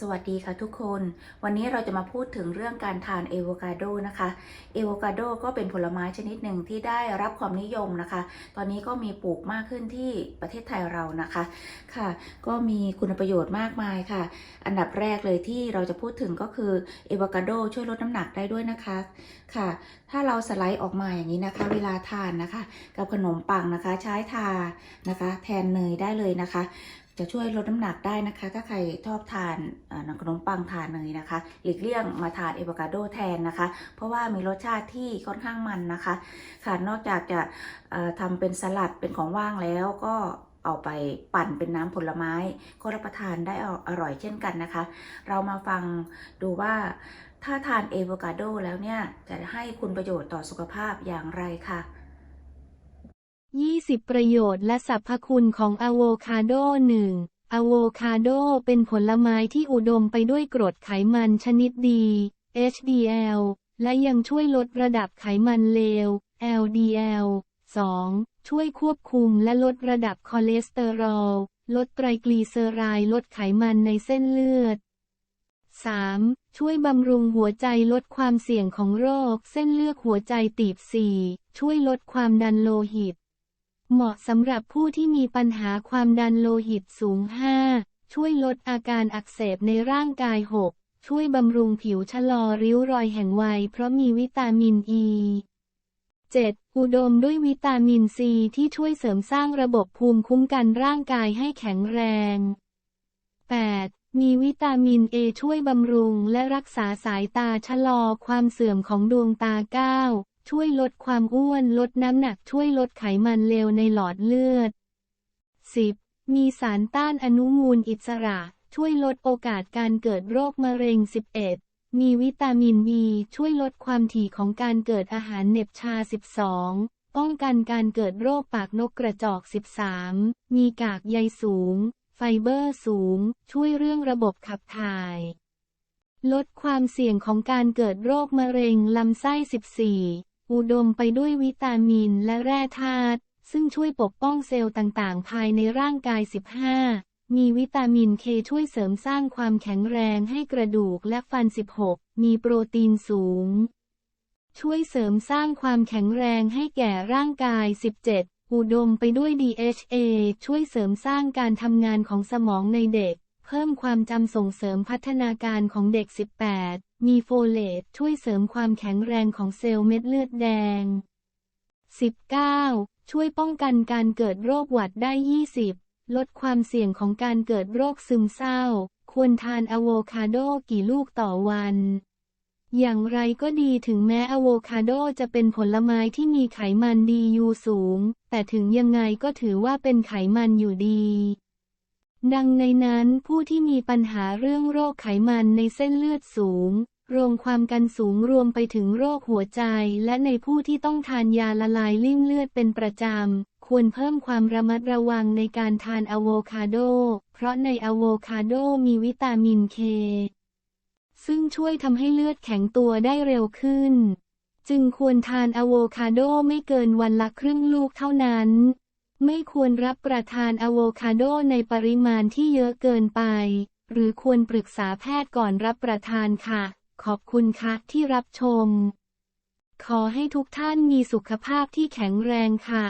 สวัสดีค่ะทุกคน วันนี้เราจะมาพูดถึงเรื่องการทานเอโวคาโดนะคะเอโวคาโดก็เป็นผลไม้ชนิดหนึ่งที่ได้รับความนิยมนะคะ ตอนนี้ก็มีปลูกมากขึ้นที่ประเทศไทยเรานะคะค่ะ ก็มีคุณประโยชน์มากมายค่ะ อันดับแรกเลยที่เราจะพูดถึงก็คือเอโวคาโดช่วยลดน้ำหนักได้ด้วยนะคะค่ะ ถ้าเราสไลด์ออกมาอย่างนี้นะคะ เวลาทานนะคะ กับขนมปังนะคะ ใช้ทานะคะ แทนเนยได้เลยนะคะ จะช่วยลดน้ำหนักได้นะคะ ถ้าใครชอบทานขนมปังทานเนยนะคะ หลีกเลี่ยงมาทานเอโวคาโดแทนนะคะ เพราะว่ามีรสชาติที่ค่อนข้างมันนะคะ ค่ะนอกจากจะทำเป็นสลัดเป็นของว่างแล้วก็เอาไปปั่นเป็นน้ำผลไม้ ก็รับประทานได้อร่อยเช่นกันนะคะ เรามาฟังดูว่าถ้าทานเอโวคาโดแล้วเนี่ย จะให้คุณประโยชน์ต่อสุขภาพอย่างไรค่ะ 20 ประโยชน์และสรรพคุณของอะโวคาโด 1. อะโวคาโดเป็นผลไม้ที่อุดมไปด้วยกรดไขมันชนิดดี HDL และยังช่วยลดระดับไขมันเลว LDL 2. ช่วยควบคุมและลดระดับคอเลสเตอรอล ลดไตรกลีเซอไรด์ลดไขมันในเส้นเลือด 3. ช่วยบำรุงหัวใจลดความเสี่ยงของโรค เส้นเลือดหัวใจตีบ 4. ช่วยลดความดันโลหิต เหมาะสำหรับผู้ที่มีปัญหาความดันโลหิตสูง 5. ช่วยลดอาการอักเสบในร่างกาย 6. ช่วยบำรุงผิวชะลอริ้วรอยแห่งวัยเพราะมีวิตามินอ e. ี 7. อุดมด้วยวิตามินซีที่ช่วยเสริมสร้างระบบภูมิคุ้มกันร่างกายให้แข็งแรง 8. มีวิตามินเอช่วยบำรุงและรักษาสายตาชะลอความเสื่อมของดวงตา 9. ช่วยลดความอ้วน ลดน้ำหนักช่วยลดไขมันเลวในหลอดเลือด 10. มีสารต้านอนุมูลอิสระ ช่วยลดโอกาสการเกิดโรคมะเร็ง 11. มีวิตามินบีช่วยลดความถี่ของการเกิดอาหารเหน็บชา 12. ป้องกันการเกิดโรคปากนกกระจอก 13. มีกากใยสูง ไฟเบอร์สูง ช่วยเรื่องระบบขับถ่ายลดความเสี่ยงของการเกิดโรคมะเร็งลำไส้ 14 อุดมไปด้วยวิตามินและแร่ธาตุซึ่งช่วยปกป้องเซลล์ต่างๆ ภายในร่างกาย 15 มีวิตามินเคช่วยเสริมสร้างความแข็งแรงให้กระดูกและฟัน 16 มีโปรตีนสูง ช่วยเสริมสร้างความแข็งแรงให้แก่ร่างกาย 17 อุดมไปด้วย DHA ช่วยเสริมสร้างการทำงานของสมองในเด็ก เพิ่มความจำส่งเสริมพัฒนาการของเด็ก 18 มีโฟเลตช่วยเสริมความแข็งแรงของเซลล์เม็ดเลือดแดง 19. ช่วยป้องกันการเกิดโรคหวัดได้ 20 ลดความเสี่ยงของการเกิดโรคซึมเศร้า ควรทานอะโวคาโดกี่ลูกต่อวัน อย่างไรก็ดีถึงแม้อะโวคาโดจะเป็นผลไม้ที่มีไขมันดีอยู่สูง แต่ถึงยังไงก็ถือว่าเป็นไขมันอยู่ดี ดังในนั้นผู้ที่มีปัญหาเรื่องโรคไขมันในเส้นเลือดสูงโรงความกันสูงรวมไปถึงโรคหัวใจ และในผู้ที่ต้องทานยาละลายริ่มเลือดเป็นประจำ ควรเพิ่มความระมัดระวังในการทานอะโวคาโด เพราะในอะโวคาโดมีวิตามินเค ซึ่งช่วยทำให้เลือดแข็งตัวได้เร็วขึ้น จึงควรทานอะโวคาโดไม่เกินวันละครึ่งลูกเท่านั้น ไม่ควรรับประทานอะโวคาโดในปริมาณที่เยอะเกินไป หรือควรปรึกษาแพทย์ก่อนรับประทานค่ะ ขอบคุณค่ะที่รับชม ขอให้ทุกท่านมีสุขภาพที่แข็งแรงค่ะ